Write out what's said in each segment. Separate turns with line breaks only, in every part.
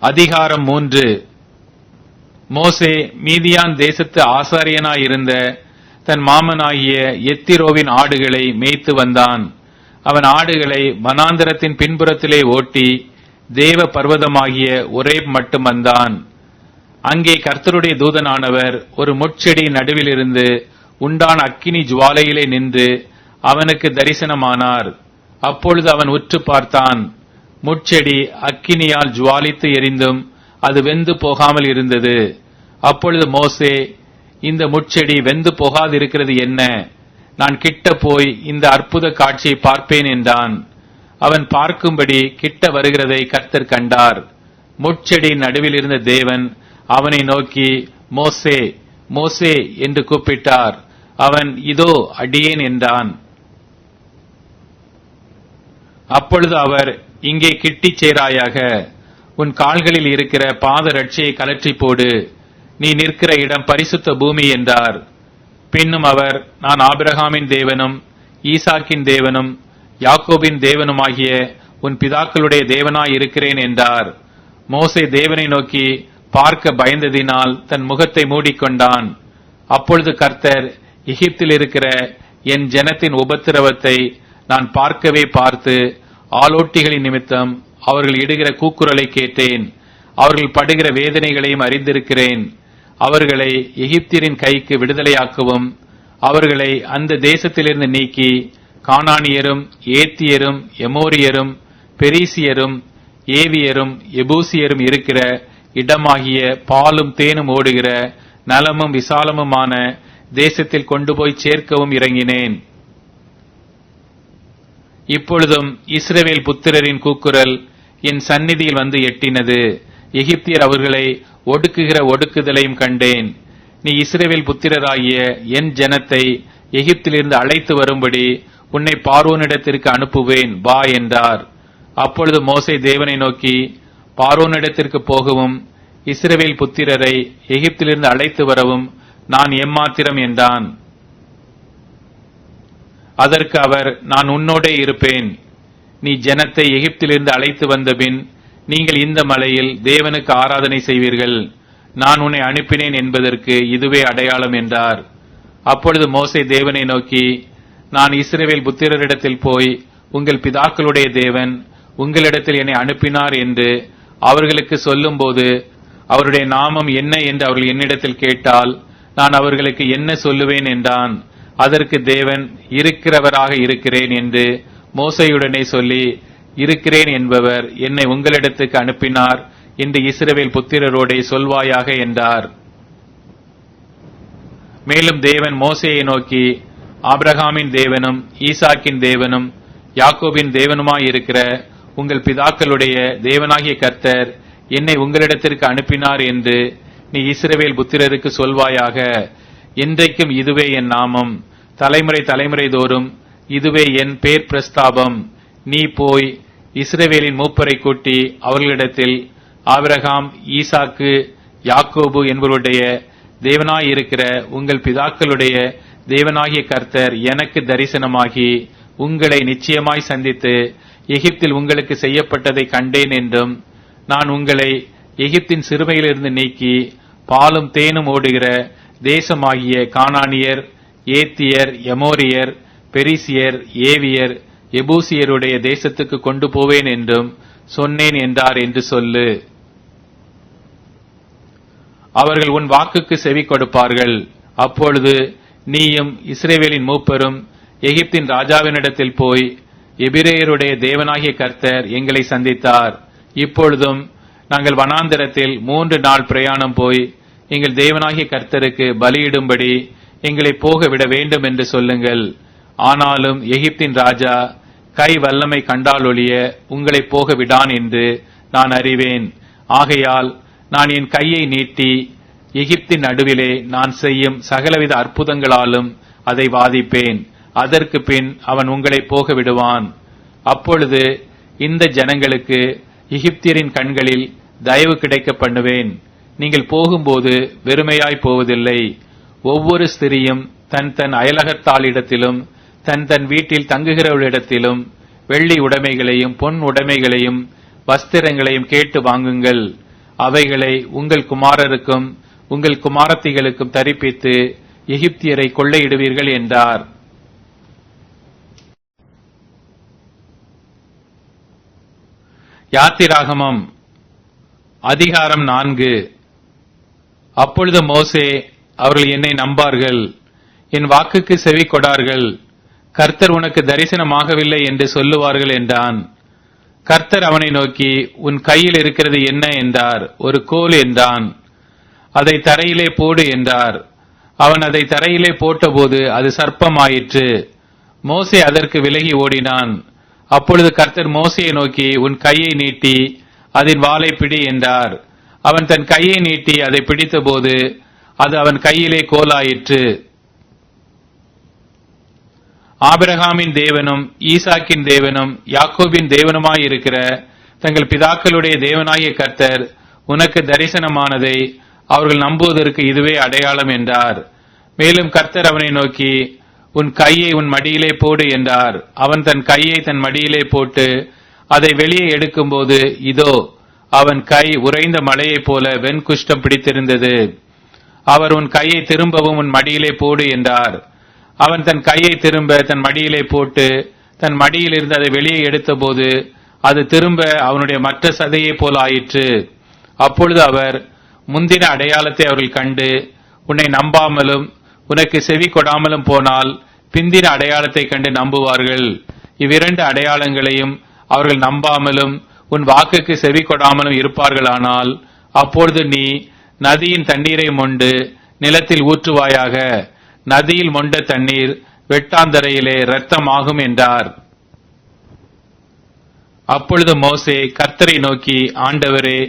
அதிகாரம் மூன்று. மோசே மீதியான் தேசத்து ஆசாரியனாயிருந்த தன் மாமனாகிய எத்திரோவின் ஆடுகளை மேய்த்து வந்தான். அவன் ஆடுகளை வனாந்தரத்தின் பின்புறத்திலே ஓட்டி தேவ பர்வதமாகிய ஒரே மட்டும் வந்தான். அங்கே கர்த்தருடைய தூதனானவர் ஒரு முட்செடி நடுவிலிருந்து உண்டான அக்கினி ஜுவாலையிலே நின்று அவனுக்கு தரிசனமானார். அப்பொழுது அவன் உற்று பார்த்தான். முட்செடி அக்கினியால் ஜுவாலித்து எரிந்தும் அது வெந்து போகாமல் இருந்தது. அப்பொழுது மோசே இந்த முட்செடி வெந்து போகாதிருக்கிறது என்ன? நான் கிட்ட போய் இந்த அற்புத காட்சியை பார்ப்பேன் என்றான். அவன் பார்க்கும்படி கிட்ட வருகிறதை கர்த்தர் கண்டார். முட்செடி நடுவில் இருந்த தேவன் அவனை நோக்கி மோசே மோசே என்று கூப்பிட்டார். அவன் இதோ அடியேன் என்றான். அப்பொழுது அவர் இங்கே கிட்டிச் சேராயாக. உன் கால்களில் இருக்கிற பாத ரட்சியை கலற்றி போடு. நீ நிற்கிற இடம் பரிசுத்த பூமி என்றார். பின்னும் அவர் நான் ஆபிரகாமின் தேவனும் ஈசாக்கின் தேவனும் யாக்கோபின் தேவனுமாகிய உன் பிதாக்களுடைய தேவனாய் இருக்கிறேன் என்றார். மோசை தேவனை நோக்கி பார்க்க பயந்ததினால் தன் முகத்தை மூடிக்கொண்டான். அப்பொழுது கர்த்தர் எகிப்தில் இருக்கிற என் ஜனத்தின் உபத்திரவத்தை நான் பார்க்கவே பார்த்து ஆலோட்டிகளின் நிமித்தம் அவர்கள் இடுகிற கூக்குரலை கேட்டேன். அவர்கள் படுகிற வேதனைகளையும் அறிந்திருக்கிறேன். அவர்களை எகிப்தியரின் கைக்கு விடுதலையாக்கவும் அவர்களை அந்த தேசத்திலிருந்து நீக்கி கானானியரும் ஏத்தியரும் எமோரியரும் பெரிசியரும் ஏவியரும் எபூசியரும் இருக்கிற இடமாகிய பாலும் தேனும் ஓடுகிற நலமும் விசாலமுமான தேசத்தில் கொண்டு போய் சேர்க்கவும் இறங்கினேன். இப்பொழுதும் இஸ்ரவேல் புத்திரரின் கூக்குரல் என் சந்நிதியில் வந்து எட்டினது. எகிப்தியர் அவர்களை ஒடுக்குகிற ஒடுக்குதலையும் கண்டேன். நீ இஸ்ரவேல் புத்திரராகிய என் ஜனத்தை எகிப்திலிருந்து அழைத்து வரும்படி உன்னை பார்வோனிடத்திற்கு அனுப்புவேன் வா என்றார். அப்பொழுது மோசை தேவனை நோக்கி பார்வோனிடத்திற்கு போகவும் இஸ்ரவேல் புத்திரரை எகிப்திலிருந்து அழைத்து வரவும் நான் எம்மாத்திரம் என்றான். அதற்கு அவர் நான் உன்னோடே இருப்பேன். நீ ஜனத்தை எகிப்திலிருந்து அழைத்து வந்தபின் நீங்கள் இந்த மலையில் தேவனுக்கு ஆராதனை செய்வீர்கள். நான் உன்னை அனுப்பினேன் என்பதற்கு இதுவே அடையாளம் என்றார். அப்பொழுது மோசை தேவனை நோக்கி நான் இஸ்ரேவேல் புத்திரரிடத்தில் போய் உங்கள் பிதாக்களுடைய தேவன் உங்களிடத்தில் என்னை அனுப்பினார் என்று அவர்களுக்கு சொல்லும்போது அவருடைய நாமம் என்ன என்று அவர்கள் என்னிடத்தில் கேட்டால் நான் அவர்களுக்கு என்ன சொல்லுவேன் என்றான். அதற்கு தேவன் இருக்கிறவராக இருக்கிறேன் என்று மோசையுடனே சொல்லி இருக்கிறேன் என்பவர் என்னை உங்களிடத்துக்கு அனுப்பினார் என்று இஸ்ரவேல் புத்திரரோடே சொல்வாயாக என்றார். மேலும் தேவன் மோசையை நோக்கி ஆபிரகாமின் தேவனும் ஈசாக்கின் தேவனும் யாக்கோபின் தேவனுமாய் இருக்கிற உங்கள் பிதாக்களுடைய தேவனாகிய கர்த்தர் என்னை உங்களிடத்திற்கு அனுப்பினார் என்று நீ இஸ்ரவேல் புத்திரருக்கு சொல்வாயாக என்றைக்கும் இதுவே என் நாமம். தலைமுறை தலைமுறை தோறும் இதுவே என் பேர் பிரஸ்தாபம். நீ போய் இஸ்ரேவேலின் மூப்பரை கூட்டி அவர்களிடத்தில் ஆபிரகாம் ஈசாக்கு யாக்கோபு என்பவருடைய தேவனாயிருக்கிற உங்கள் பிதாக்களுடைய தேவனாகிய கர்த்தர் எனக்கு தரிசனமாகி உங்களை நிச்சயமாய் சந்தித்து எகிப்தில் உங்களுக்கு செய்யப்பட்டதை கண்டேன் என்றும் நான் உங்களை எகிப்தின் சிறுமையிலிருந்து நீக்கி பாலும் தேனும் ஓடுகிற தேசமாகிய கானானியர் ஏத்தியர் எமோரியர் பெரிசியர் ஏவியர் எபூசியருடைய தேசத்துக்கு கொண்டு போவேன் என்றும் சொன்னேன் என்றார் என்று சொல்லு. அவர்கள் உன் வாக்குக்கு செவி கொடுப்பார்கள். அப்பொழுது நீயும் இஸ்ரேவேலின் மூப்பரும் எகிப்தின் ராஜாவினிடத்தில் போய் எபிரேயருடைய தேவனாகிய கர்த்தர் எங்களை சந்தித்தார். இப்பொழுதும் நாங்கள் வனாந்திரத்தில் மூன்று நாள் பிரயாணம் போய் எங்கள் தேவனாகிய கர்த்தருக்கு பலியிடும்படி எங்களை போக விட வேண்டும் என்று சொல்லுங்கள். ஆனாலும் எகிப்தின் ராஜா கை வல்லமை கண்டாலொழிய உங்களை போக விடான் என்று நான் அறிவேன். ஆகையால் நான் என் கையை நீட்டி எகிப்தின் நடுவிலே நான் செய்யும் சகலவித அற்புதங்களாலும் அதை வாதிப்பேன். அதற்கு பின் அவன் உங்களை போக விடுவான். அப்பொழுது இந்த ஜனங்களுக்கு எகிப்தியரின் கண்களில் தயவு கிடைக்க பண்ணுவேன். நீங்கள் போகும்போது வெறுமையாய் போவதில்லை. ஒவ்வொரு ஸ்திரியும் தன் தன் அயலகத்தாளிடத்திலும் தன் தன் வீட்டில் தங்குகிறவளிடத்திலும் வெள்ளி உடைமைகளையும் பொன் உடைமைகளையும் வஸ்திரங்களையும் கேட்டு வாங்குங்கள். அவைகளை உங்கள் குமாரருக்கும் உங்கள் குமாரத்திகளுக்கும் தரிப்பித்து எகிப்தியரை கொள்ளையிடுவீர்கள் என்றார். யாத்திராகமம் அதிகாரம் நான்கு. அப்பொழுது மோசே அவர்கள் என்னை நம்பார்கள். என் வாக்குக்கு செவி கொடார்கள். கர்த்தர் உனக்கு தரிசனமாகவில்லை என்று சொல்லுவார்கள் என்றான். கர்த்தர் அவனை நோக்கி உன் கையில் இருக்கிறது என்ன? என்றார். ஒரு கோல் என்றான். அதை தரையிலே போடு என்றார். அவன் அதை தரையிலே போட்டபோது அது சர்ப்பமாயிற்று. மோசே அதற்கு விலகி ஓடினான். அப்பொழுது கர்த்தர் மோசையை நோக்கி உன் கையை நீட்டி அதன் வாளை பிடி என்றார். அவன் தன் கையை நீட்டி அதை பிடித்தபோது அது அவன் கையிலே கோலாயிற்று. ஆபிரகாமின் தேவனும் ஈசாக்கின் தேவனும் யாக்கோபின் தேவனுமாயிருக்கிற தங்கள் பிதாக்களுடைய தேவனாகிய கர்த்தர் உனக்கு தரிசனமானதை அவர்கள் நம்புவதற்கு இதுவே அடையாளம் என்றார். மேலும் கர்த்தர் அவனை நோக்கி உன் கையை உன் மடியிலே போடு என்றார். அவன் தன் கையை தன் மடியிலே போட்டு அதை வெளியே எடுக்கும்போது இதோ அவன் கை உறைந்த மலையைப் போல வெண்குஷ்டம் பிடித்திருந்தது. அவர் உன் கையை திரும்பவும் உன் மடியிலே போடு என்றார். அவன் தன் கையை திரும்ப தன் மடியிலே போட்டு தன் மடியில் இருந்து அதை வெளியே எடுத்தபோது அது திரும்ப அவனுடைய மற்ற சதையைப் போல ஆயிற்று. அப்பொழுது அவர் முந்தின அடையாளத்தை அவர்கள் கண்டு உன்னை நம்பாமலும் உனக்கு செவி கொடாமலும் போனால் பிந்தின அடையாளத்தை கண்டு நம்புவார்கள். இவ்விரண்டு அடையாளங்களையும் அவர்கள் நம்பாமலும் உன் வாக்குக்கு செவி கொடாமலும் இருப்பார்களானால் அப்பொழுது நீ நதியின் தண்ணீரை மொண்டு நிலத்தில் ஊற்றுவாயாக. நதியில் மொண்ட தண்ணீர் வெட்டாந்தரையிலே இரத்தமாகும் என்றார். அப்பொழுது மோசே கர்த்தரை நோக்கி ஆண்டவரே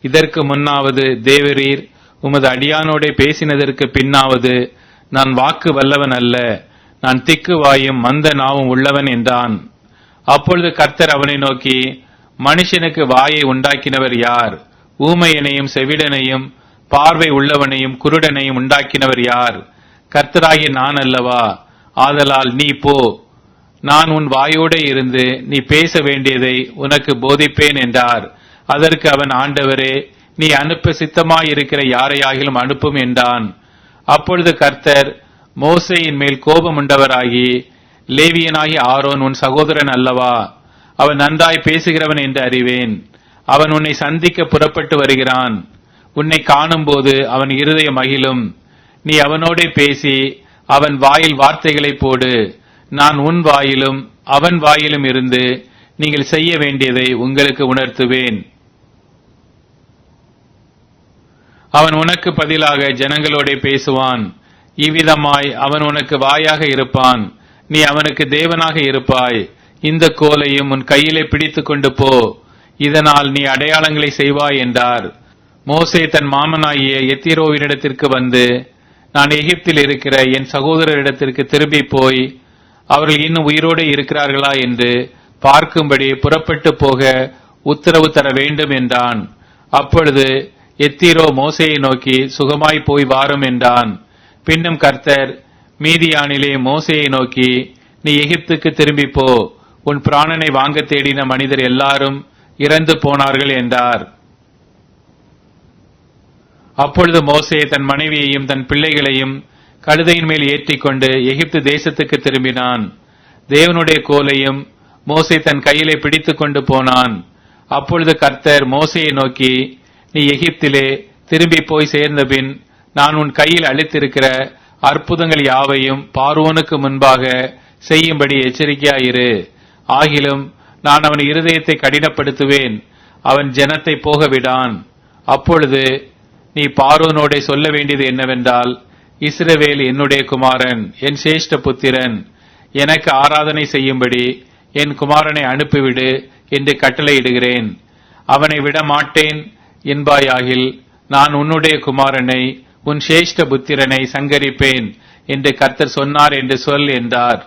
இதற்கு முன்னாவது தேவரீர் உமது அடியானோடே பேசினதற்கு பின்னாவது நான் வாக்கு வல்லவன் அல்ல. நான் திக்கு வாயும் மந்த நாவும் உள்ளவன் என்றான். அப்பொழுது கர்த்தர் அவனை நோக்கி மனுஷனுக்கு வாயை உண்டாக்கினவர் யார்? ஊமையனையும் செவிடனையும் பார்வை உள்ளவனையும் குருடனையும் உண்டாக்கினவர் யார்? கர்த்தராகிய நான் அல்லவா? ஆதலால் நீ போ. நான் உன் வாயோட இருந்து நீ பேச வேண்டியதை உனக்கு போதிப்பேன் என்றார். அதற்கு அவன் ஆண்டவரே நீ அனுப்ப சித்தமாயிருக்கிற யாரையாகிலும் அனுப்பும் என்றான். அப்பொழுது கர்த்தர் மோசையின் மேல் கோபம் உண்டவராகி லேவியனாகி ஆரோன் உன் சகோதரன் அல்லவா? அவன் நன்றாய் பேசுகிறவன் என்று அறிவேன். அவன் உன்னை சந்திக்க புறப்பட்டு வருகிறான். உன்னை காணும்போது அவன் இருதய மகிழும். நீ அவனோடே பேசி அவன் வாயில் வார்த்தைகளை போடு. நான் உன் வாயிலும் அவன் வாயிலும் இருந்து நீங்கள் செய்ய வேண்டியதை உங்களுக்கு உணர்த்துவேன். அவன் உனக்கு பதிலாக ஜனங்களோடே பேசுவான். இவ்விதமாய் அவன் உனக்கு வாயாக இருப்பான். நீ அவனுக்கு தேவனாக இருப்பாய். இந்த கோலையும் உன் கையிலே பிடித்துக் கொண்டு போ. இதனால் நீ அடையாளங்களை செய்வாய் என்றார். மோசே தன் மாமனாகிய எத்திரோவினிடத்திற்கு வந்து நான் எகிப்தில் இருக்கிற என் சகோதரரிடத்திற்கு திரும்பி போய் அவர்கள் இன்னும் உயிரோடு இருக்கிறார்களா? என்று பார்க்கும்படி புறப்பட்டு போக உத்தரவு தர வேண்டும் என்றான். அப்பொழுது எத்திரோ மோசையை நோக்கி சுகமாய் போய் வாரும் என்றான். பின்னும் கர்த்தர் மீதியானிலே மோசையை நோக்கி நீ எகிப்துக்கு திரும்பி போ. உன் பிராணனை வாங்க தேடின மனிதர் எல்லாரும் இறந்து போனார்கள் என்றார். அப்பொழுது மோசே தன் மனைவியையும் தன் பிள்ளைகளையும் கழுதையின் மேல் ஏற்றிக்கொண்டு எகிப்து தேசத்துக்கு திரும்பினான். தேவனுடைய கோலையும் மோசை தன் கையிலே பிடித்துக் கொண்டு போனான். அப்பொழுது கர்த்தர் மோசையை நோக்கி நீ எகிப்திலே திரும்பி போய் சேர்ந்தபின் நான் உன் கையில் அளித்திருக்கிற அற்புதங்கள் யாவையும் பார்வோனுக்கு முன்பாக செய்யும்படி எச்சரிக்கையாயிரு. ஆகிலும் நான் அவன் இருதயத்தை கடினப்படுத்துவேன். அவன் ஜனத்தை போகவிடான் அப்பொழுது நீ பாரோனோடே சொல்ல வேண்டியது என்னவென்றால் இஸ்ரவேல் என்னுடைய குமாரன் என் சேஷ்ட புத்திரன் எனக்கு ஆராதனை செய்யும்படி என் குமாரனை அனுப்பிவிடு என்று கட்டளையிடுகிறேன். அவனை விட மாட்டேன் என்பாயாகில் நான் உன்னுடைய குமாரனை உன் சேஷ்ட புத்திரனை சங்கரிப்பேன் என்று கர்த்தர் சொன்னார் என்று சொல் என்றார்.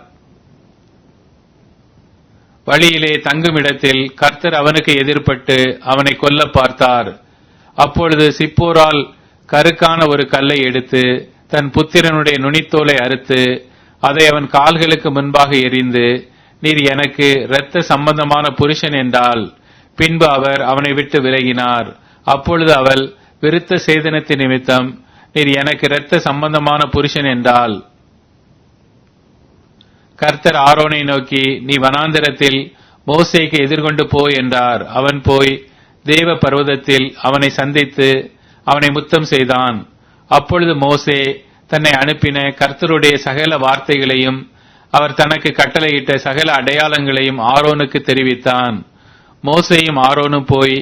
வழியிலே தங்குமிடத்தில் கர்த்தர் அவனுக்கு எதிர்ப்பட்டு அவனை கொல்ல பார்த்தார். அப்பொழுது சிப்போரால் கருக்கான ஒரு கல்லை எடுத்து தன் புத்திரனுடைய நுனித்தோலை அறுத்து அதை அவன் கால்களுக்கு முன்பாக எரிந்து நீர் எனக்கு இரத்த சம்பந்தமான புருஷன் என்றால் பின்பு அவர் அவனை விட்டு விலகினார். அப்பொழுது அவள் விருத்த சேதனத்தின் நிமித்தம் நீர் எனக்கு இரத்த சம்பந்தமான புருஷன் என்றால் கர்த்தர் ஆரோனை நோக்கி நீ வனாந்திரத்தில் மோசைக்கு எதிர்கொண்டு போ என்றார். அவன் போய் தேவ பர்வதத்தில் அவனை சந்தித்து அவனை முத்தம் செய்தான். அப்பொழுது மோசே தன்னை அனுப்பின கர்த்தருடைய சகல வார்த்தைகளையும் அவர் தனக்கு கட்டளையிட்ட சகல அடையாளங்களையும் ஆரோனுக்கு தெரிவித்தான். மோசையும் ஆரோனும் போய்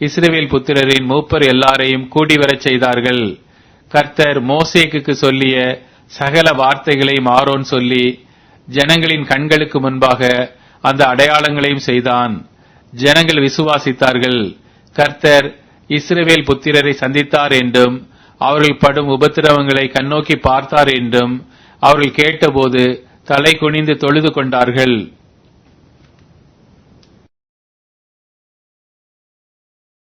இஸ்ரேவேல் புத்திரரின் மூப்பர் எல்லாரையும் கூடி வரச் செய்தார்கள். கர்த்தர் மோசேக்கு சொல்லிய சகல வார்த்தைகளையும் ஆரோன் சொல்லி ஜனங்களின் கண்களுக்கு முன்பாக அந்த அடையாளங்களையும் செய்தான். ஜனங்கள் விசுவாசித்தார்கள். கர்த்தர் இஸ்ரவேல் புத்திரரை சந்தித்தார் என்றும் அவர்கள் படும் உபத்திரவங்களை கண்ணோக்கி பார்த்தார் என்றும் அவர்கள் கேட்டபோது தலை குனிந்து தொழுது கொண்டார்கள்.